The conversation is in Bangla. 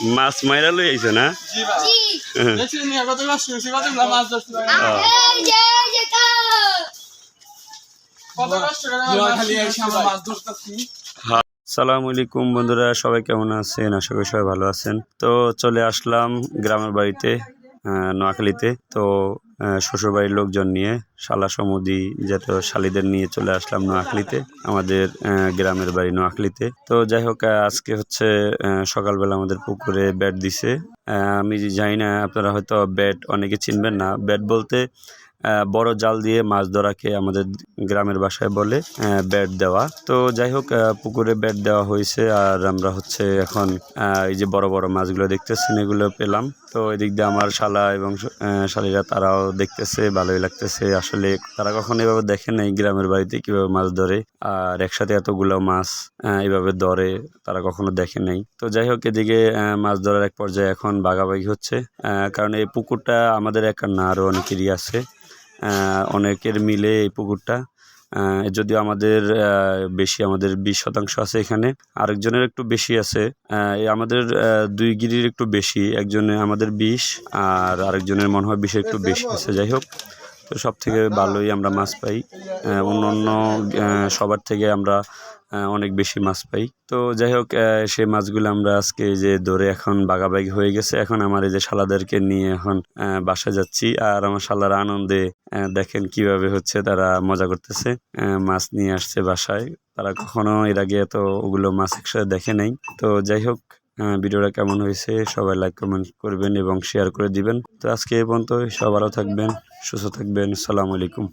মাছ মাইরা লই আইছে না? জি ভাই। হ্যাঁ। সালাম আলাইকুম বন্ধুরা সবাই কেমন আছেন? আশা করি সবাই ভালো আছেন। তো চলে আসলাম গ্রামের বাড়িতে নোয়াখালীতে। তো শ্বশুরবাড়ির লোকজন নিয়ে শালা সমুদি যত, শালিদের নিয়ে চলে আসলাম নোয়াখালীতে, আমাদের গ্রামের বাড়ি নোয়াখালীতে। তো যাই হোক আজকে হচ্ছে সকালবেলা আমাদের পুকুরে ব্যাট দিছে। আমি জানি না, আপনারা হয়তো ব্যাট অনেকে চিনবেন না। ব্যাট বলতে বড় জাল দিয়ে মাছ ধরাকে আমাদের গ্রামের বাসায় বলে ব্যাট দেওয়া। তো যাই হোক পুকুরে ব্যাট দেওয়া হয়েছে আর আমরা হচ্ছে এখন এই যে বড় বড় মাছগুলো দেখতেছেন এগুলো পেলাম। তো এদিক দিয়ে আমার শালা এবং শালীরা তারাও দেখতেছে ভালোই লাগতেছে। আসলে তারা কখনো এভাবে দেখে নাই গ্রামের বাড়িতে কীভাবে মাছ ধরে আর একসাথে এতগুলো মাছ আহ, এইভাবে ধরে তারা কখনো দেখে নাই। তো যাই হোক এদিকে মাছ ধরার এক পর্যায়ে এখন বাগাবাগি হচ্ছে কারণ এই পুকুরটা আমাদের একার না আরও অনেকেরই আছে। অনেকের মিলে এই পুকুরটা যদিও আমাদের বেশি আমাদের বিশ শতাংশ আছে এখানে, আরেকজনের একটু বেশি আছে আমাদের দুই গিরির একটু বেশি, একজনে আমাদের বিশ, আর আরেকজনের মনে হয় বিশ একটু বেশি আছে, যাই হোক। তো সব থেকে ভালোই আমরা মাছ পাই। অন্য অন্য সবার থেকে আমরা অনেক বেশি মাছ পাই। তো যাই হোক সেই মাছগুলো আমরা আজকে এই যে ধরে এখন বাগাবাগি হয়ে গেছে। এখন আমার এই যে শালাদেরকে নিয়ে এখন বাসায় যাচ্ছি। আর আমার শালারা আনন্দে দেখেন কীভাবে হচ্ছে তারা মজা করতেছে। মাছ নিয়ে আসছে বাসায়। তারা কখনো এর আগে এত ওগুলো মাছ একসাথে দেখে নাই। তো যাই হোক ভিডিওটা কেমন হয়েছে সবাই লাইক কমেন্ট করবেন এবং শেয়ার করে দিবেন। তো আজকে এই পর্যন্ত সবারও থাকবেন। সুস্থ থাকবেন সালাম আলাইকুম।